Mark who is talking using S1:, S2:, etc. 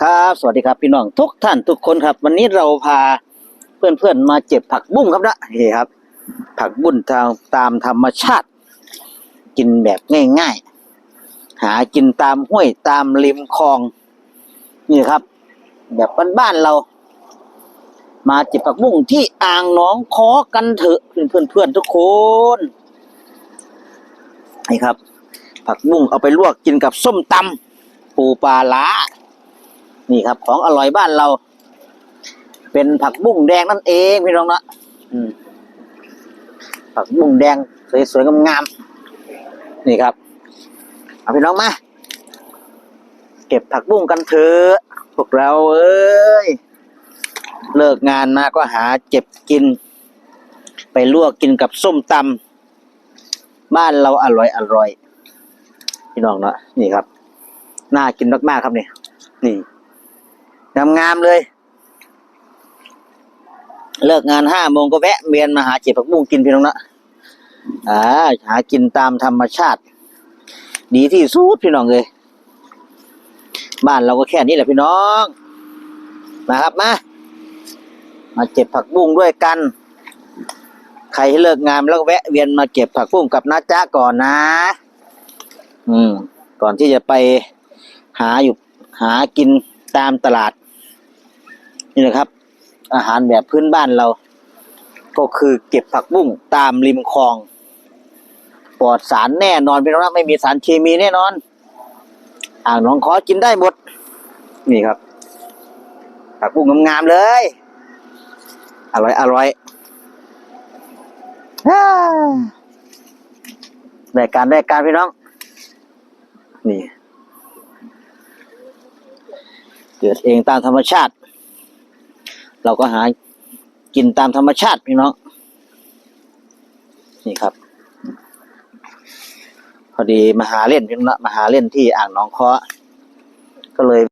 S1: ครับ สวัสดีครับพี่น้องทุกท่านทุกคนครับ วันนี้เราพาเพื่อนๆมาเจ็บผักบุ้งครับนะนี่ครับ ผักบุ้งทางตามธรรมชาติ กินแบบง่ายๆ หากินตามห้วยตามริมคลอง นี่ครับ แบบบ้านๆเรา มาเจ็บผักบุ้งที่อ่างหนองคอกันเถอะเพื่อนๆทุกคนนี่ครับ ผักบุ้งเอาไปลวกกินกับส้มตำปูปลาล้า นี่ครับ ของอร่อยบ้านเรา เป็นผักบุ้งแดงนั่นเองพี่น้องนะผักบุ้งแดงสวยๆงามๆนี่ครับ เอาพี่น้องมาเก็บผักบุ้งกันเถอะพวกเราเอ้ยเลิกงานมาก็หาเจ็บกิน ไปลวกกินกับส้มตำบ้านเราอร่อยอร่อยพี่น้องเนาะนี่ครับ น่ากินมากๆครับนี่นี่ งามๆเลย เลิกงานห้าโมงก็แวะเวียนมาหาเจ็บผักบุ้งกินพี่น้องนะอ่าหากินตามธรรมชาติ ดีที่สุดพี่น้องเลยบ้านเราก็แค่นี้แหละพี่น้อง มาครับมา มาเจ็บผักบุ้งด้วยกัน ใครที่เลิกงานแล้วก็แวะเวียนมาเก็บผักบุ้งกับน้าจ้าก่อนนะ อืม ก่อนที่จะไปหาอยู่หากินตามตลาด นี่นะครับ อาหารแบบพื้นบ้านเรา ก็คือเก็บผักบุ้งตามริมคลอง ปลอดสารแน่นอนพี่น้องไม่มีสารเคมีแน่นอน อ่างหนองขอกินได้หมด นี่ครับ ผักบุ้งงามๆเลย อร่อยอร่อยอ่าได้การได้การพี่น้อง นี่ เกิดเองตามธรรมชาติ เราก็หากินตามธรรมชาติพี่น้องนี่ครับ พอดีมาหาเล่นพี่น้องมาหาเล่นที่อ่างหนองเคาะก็เลย